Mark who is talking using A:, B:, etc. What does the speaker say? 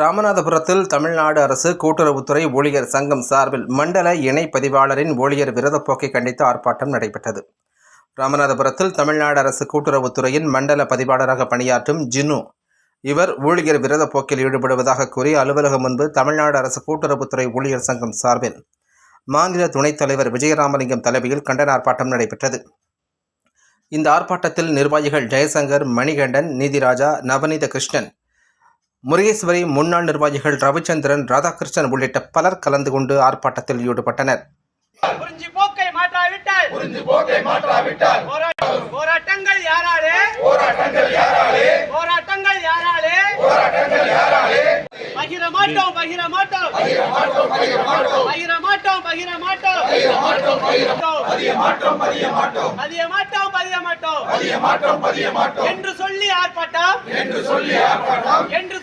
A: ராமநாதபுரத்தில் தமிழ்நாடு அரசு கூட்டுறவுத்துறை ஊழியர் சங்கம் சார்பில் மண்டல இணை பதிவாளரின் ஊழியர் விரதப் போக்கை கண்டித்து ஆர்ப்பாட்டம் நடைபெற்றது. ராமநாதபுரத்தில் தமிழ்நாடு அரசு கூட்டுறவுத்துறையின் மண்டல பதிவாளராக பணியாற்றும் ஜினு இவர் ஊழியர் விரதப் போக்கில் ஈடுபடுவதாக கூறி அலுவலகம் முன்பு தமிழ்நாடு அரசு கூட்டுறவுத்துறை ஊழியர் சங்கம் சார்பில் மாநில துணைத் தலைவர் விஜயராமலிங்கம் தலைமையில் கண்டன ஆர்ப்பாட்டம் நடைபெற்றது. இந்த ஆர்ப்பாட்டத்தில் நிர்வாகிகள் ஜெயசங்கர் மணிகண்டன் நீதிராஜா நவநீத கிருஷ்ணன் முருகேஸ்வரி முன்னாள் நிர்வாகிகள் ரவிச்சந்திரன் ராதாகிருஷ்ணன் உள்ளிட்ட பலர் கலந்து கொண்டு ஆர்ப்பாட்டத்தில் ஈடுபட்டனர்.
B: புரிஞ்சு போக்கை மாற்றாவிட்டால்
C: புரிந்து போக்கை மாற்றாவிட்டால்
B: போராட்ட- போராட்டங்கள் யாராலே?
C: போராட்டங்கள் யாராலே?
B: போராட்டங்கள் யாராலே?
C: போராட்டங்கள் யாராலே?
B: பகிர மாட்டோம் பகிர மாட்டோம்
C: பகிர மாட்டோம் பகிர மாட்டோம்
B: பகிர மாட்டோம் பகிர மாட்டோம்
C: பகிர மாட்டோம் பகிர பதிய மாட்டோம் பதிய மாட்டோம்
B: பதிய மாட்டோம் பதிய மாட்டோம்
C: பதிய மாட்டோம் பதிய மாட்டோம்
B: என்று சொல்லி ஆர்ப்பாட்டம்.
C: என்று சொல்லி ஆர்ப்பாட்டம்.
B: என்று